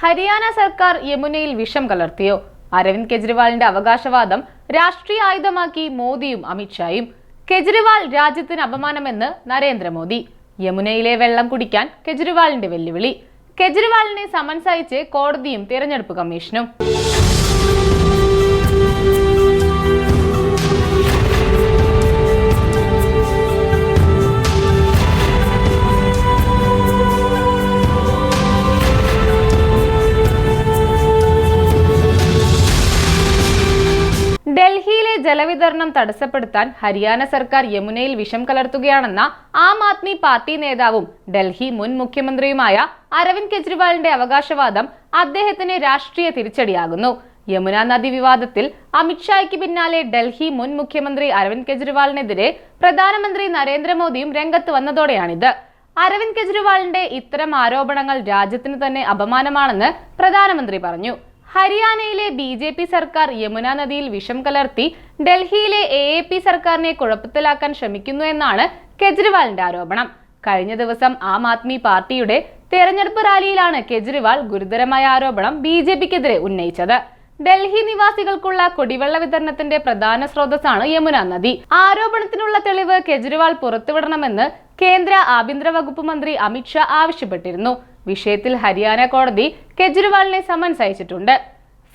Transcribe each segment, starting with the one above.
ഹരിയാന സർക്കാർ യമുനയിൽ വിഷം കലർത്തിയോ? അരവിന്ദ് കെജ്രിവാളിന്റെ അവകാശവാദം രാഷ്ട്രീയ ആയുധമാക്കി മോദിയും അമിത്ഷായും. കെജ്രിവാൾ രാജ്യത്തിന് അപമാനമെന്ന് നരേന്ദ്രമോദി. യമുനയിലെ വെള്ളം കുടിക്കാൻ കെജ്രിവാളിന്റെ വെല്ലുവിളി. കെജ്രിവാളിനെ സമൻസ് അയച്ച് കോടതിയും തിരഞ്ഞെടുപ്പ് കമ്മീഷനും. ജലവിതരണം തടസ്സപ്പെടുത്താൻ ഹരിയാന സർക്കാർ യമുനയിൽ വിഷം കലർത്തുകയാണെന്ന ആം ആദ്മി പാർട്ടി നേതാവും ഡൽഹി മുൻ മുഖ്യമന്ത്രിയുമായ അരവിന്ദ് കെജ്രിവാളിന്റെ അവകാശവാദം അദ്ദേഹത്തിന് രാഷ്ട്രീയ തിരിച്ചടിയാകുന്നു. യമുന നദി വിവാദത്തിൽ അമിത്ഷായ്ക്ക് പിന്നാലെ ഡൽഹി മുൻ മുഖ്യമന്ത്രി അരവിന്ദ് കെജ്രിവാളിനെതിരെ പ്രധാനമന്ത്രി നരേന്ദ്രമോദിയും രംഗത്ത് വന്നതോടെയാണിത്. അരവിന്ദ് കെജ്രിവാളിന്റെ ഇത്തരം ആരോപണങ്ങൾ രാജ്യത്തിന് തന്നെ അപമാനമാണെന്ന് പ്രധാനമന്ത്രി പറഞ്ഞു. ഹരിയാനയിലെ ബി ജെ പി സർക്കാർ യമുന നദിയിൽ വിഷം കലർത്തി ഡൽഹിയിലെ എ എ പി സർക്കാരിനെ കുഴപ്പത്തിലാക്കാൻ ശ്രമിക്കുന്നു എന്നാണ് കെജ്രിവാളിന്റെ ആരോപണം. കഴിഞ്ഞ ദിവസം ആം ആദ്മി പാർട്ടിയുടെ തെരഞ്ഞെടുപ്പ് റാലിയിലാണ് കെജ്രിവാൾ ഗുരുതരമായ ആരോപണം ബി ജെ പിക്കെതിരെ ഉന്നയിച്ചത്. ഡൽഹി നിവാസികൾക്കുള്ള കുടിവെള്ള വിതരണത്തിന്റെ പ്രധാന സ്രോതസ്സാണ് യമുന നദി. ആരോപണത്തിനുള്ള തെളിവ് കെജ്രിവാൾ പുറത്തുവിടണമെന്ന് കേന്ദ്ര ആഭ്യന്തര വകുപ്പ് മന്ത്രി അമിത്ഷാ ആവശ്യപ്പെട്ടിരുന്നു. വിഷയത്തിൽ ഹരിയാന കോടതി കെജ്രിവാളിനെ സമൻസ് അയച്ചിട്ടുണ്ട്.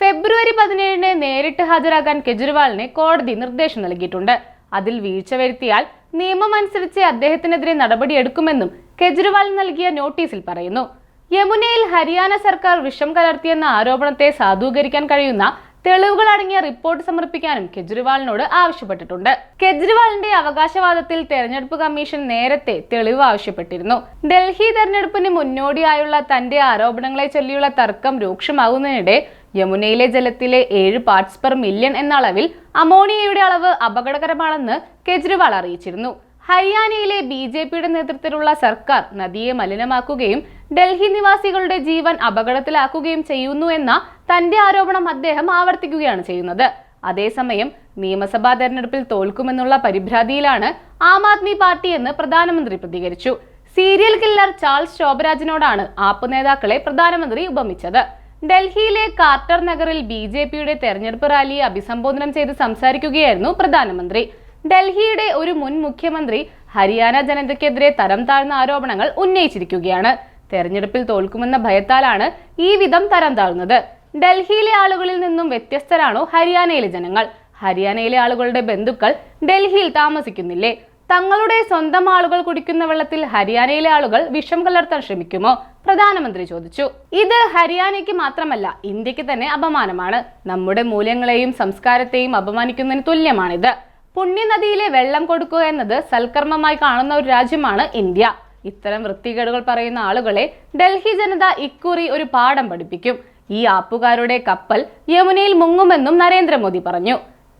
ഫെബ്രുവരി പതിനേഴിന് നേരിട്ട് ഹാജരാകാൻ കെജ്രിവാളിന് കോടതി നിർദ്ദേശം നൽകിയിട്ടുണ്ട്. അതിൽ വീഴ്ച വരുത്തിയാൽ നിയമം അനുസരിച്ച് അദ്ദേഹത്തിനെതിരെ നടപടിയെടുക്കുമെന്നും കെജ്രിവാൾ നൽകിയ നോട്ടീസിൽ പറയുന്നു. യമുനയിൽ ഹരിയാന സർക്കാർ വിഷം കലർത്തിയെന്ന ആരോപണത്തെ സാധൂകരിക്കാൻ കഴിയുന്ന തെളിവുകൾ അടങ്ങിയ റിപ്പോർട്ട് സമർപ്പിക്കാനും കെജ്രിവാളിനോട് ആവശ്യപ്പെട്ടിട്ടുണ്ട്. കെജ്രിവാളിന്റെ അവകാശവാദത്തിൽ തെരഞ്ഞെടുപ്പ് കമ്മീഷൻ നേരത്തെ തെളിവ് ആവശ്യപ്പെട്ടിരുന്നു. ഡൽഹി തെരഞ്ഞെടുപ്പിന് മുന്നോടിയായുള്ള തന്റെ ആരോപണങ്ങളെ ചൊല്ലിയുള്ള തർക്കം രൂക്ഷമാകുന്നതിനിടെ യമുനയിലെ ജലത്തിലെ ഏഴ് പാർട്സ് പെർ മില്യൺ എന്ന അളവിൽ അമോണിയയുടെ അളവ് അപകടകരമാണെന്ന് കെജ്രിവാൾ അറിയിച്ചിരുന്നു. ഹരിയാനയിലെ ബി ജെ പിയുടെ നേതൃത്വത്തിലുള്ള സർക്കാർ നദിയെ മലിനമാക്കുകയും ഡൽഹി നിവാസികളുടെ ജീവൻ അപകടത്തിലാക്കുകയും ചെയ്യുന്നു എന്ന തന്റെ ആരോപണം അദ്ദേഹം ആവർത്തിക്കുകയാണ് ചെയ്യുന്നത്. അതേസമയം നിയമസഭാ തെരഞ്ഞെടുപ്പിൽ തോൽക്കുമെന്നുള്ള പരിഭ്രാന്തിയിലാണ് ആം ആദ്മി പാർട്ടി എന്ന് പ്രധാനമന്ത്രി പ്രതികരിച്ചു. സീരിയൽ കില്ലർ ചാൾസ് ശോഭരാജിനോടാണ് ആപ്പ് നേതാക്കളെ പ്രധാനമന്ത്രി ഉപമിച്ചത്. ഡൽഹിയിലെ കാർട്ടർ നഗറിൽ ബി ജെ പിയുടെ തെരഞ്ഞെടുപ്പ് റാലിയെ അഭിസംബോധന ചെയ്ത് സംസാരിക്കുകയായിരുന്നു പ്രധാനമന്ത്രി. ഡൽഹിയുടെ ഒരു മുൻ മുഖ്യമന്ത്രി ഹരിയാന ജനതയ്ക്കെതിരെ തരം താഴ്ന്ന ആരോപണങ്ങൾ ഉന്നയിച്ചിരിക്കുകയാണ്. തെരഞ്ഞെടുപ്പിൽ തോൽക്കുമെന്ന ഭയത്താലാണ് ഈ വിധം തരം താഴ്ന്നത്. ഡൽഹിയിലെ ആളുകളിൽ നിന്നും വ്യത്യസ്തരാണോ ഹരിയാനയിലെ ജനങ്ങൾ? ഹരിയാനയിലെ ആളുകളുടെ ബന്ധുക്കൾ ഡൽഹിയിൽ താമസിക്കുന്നില്ലേ? തങ്ങളുടെ സ്വന്തം ആളുകൾ കുടിക്കുന്ന വെള്ളത്തിൽ ഹരിയാനയിലെ ആളുകൾ വിഷം കലർത്താൻ ശ്രമിക്കുമോ? പ്രധാനമന്ത്രി ചോദിച്ചു. ഇത് ഹരിയാനയ്ക്ക് മാത്രമല്ല ഇന്ത്യയ്ക്ക് തന്നെ അപമാനമാണ്. നമ്മുടെ മൂല്യങ്ങളെയും സംസ്കാരത്തെയും അപമാനിക്കുന്നതിന് തുല്യമാണിത്. പുണ്യനദിയിലെ വെള്ളം കൊടുക്കുക എന്നത് സൽക്കർമ്മമായി കാണുന്ന ഒരു രാജ്യമാണ് ഇന്ത്യ. ഇത്തരം വൃത്തികേടുകൾ പറയുന്ന ആളുകളെ ഡൽഹി ജനത ഇക്കുറി ഒരു പാഠം പഠിപ്പിക്കും. ഈ ആപ്പുകാരുടെ കപ്പൽ യമുനയിൽ മുങ്ങുമെന്നും നരേന്ദ്രമോദി പറഞ്ഞു.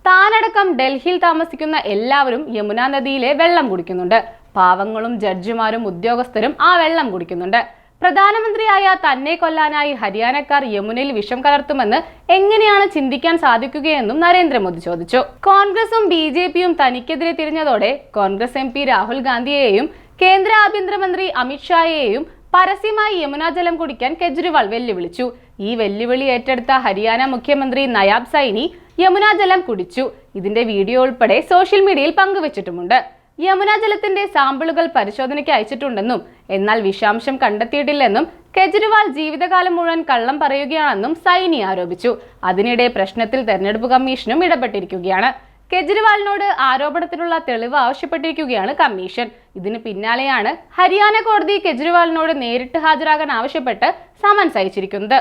താനടക്കം ഡൽഹിയിൽ താമസിക്കുന്ന എല്ലാവരും യമുനാ നദിയിലെ വെള്ളം കുടിക്കുന്നുണ്ട്. പാവങ്ങളും ജഡ്ജിമാരും ഉദ്യോഗസ്ഥരും ആ വെള്ളം കുടിക്കുന്നുണ്ട്. പ്രധാനമന്ത്രിയായ തന്നെ കൊല്ലാനായി ഹരിയാനക്കാർ യമുനയിൽ വിഷം കലർത്തുമെന്ന് എങ്ങനെയാണ് ചിന്തിക്കാൻ സാധിക്കുകയെന്നും നരേന്ദ്രമോദി ചോദിച്ചു. കോൺഗ്രസും ബി ജെ പിയും തനിക്കെതിരെ തിരിഞ്ഞതോടെ കോൺഗ്രസ് എം പി രാഹുൽ ഗാന്ധിയെയും കേന്ദ്ര ആഭ്യന്തരമന്ത്രി അമിത്ഷായെയും പരസ്യമായി യമുന ജലം കുടിക്കാൻ കെജ്രിവാൾ വെല്ലുവിളിച്ചു. ഈ വെല്ലുവിളി ഏറ്റെടുത്ത ഹരിയാന മുഖ്യമന്ത്രി നയാബ് സൈനി യമുന ജലം കുടിച്ചു. ഇതിന്റെ വീഡിയോ ഉൾപ്പെടെ സോഷ്യൽ മീഡിയയിൽ പങ്കുവച്ചിട്ടുമുണ്ട്. യമുന ജലത്തിന്റെ സാമ്പിളുകൾ പരിശോധനയ്ക്ക് അയച്ചിട്ടുണ്ടെന്നും എന്നാൽ വിഷാംശം കണ്ടെത്തിയിട്ടില്ലെന്നും കെജ്രിവാൾ ജീവിതകാലം മുഴുവൻ കള്ളം പറയുകയാണെന്നും സൈനി ആരോപിച്ചു. അതിനിടെ പ്രശ്നത്തിൽ തെരഞ്ഞെടുപ്പ് കമ്മീഷനും ഇടപെട്ടിരിക്കുകയാണ്. കെജ്രിവാളിനോട് ആരോപണത്തിനുള്ള തെളിവ് ആവശ്യപ്പെട്ടിരിക്കുകയാണ് കമ്മീഷൻ. ഇതിന് പിന്നാലെയാണ് ഹരിയാന കോടതി കെജ്രിവാളിനോട് നേരിട്ട് ഹാജരാകാൻ ആവശ്യപ്പെട്ട് സമൻസ് അയച്ചിരിക്കുന്നത്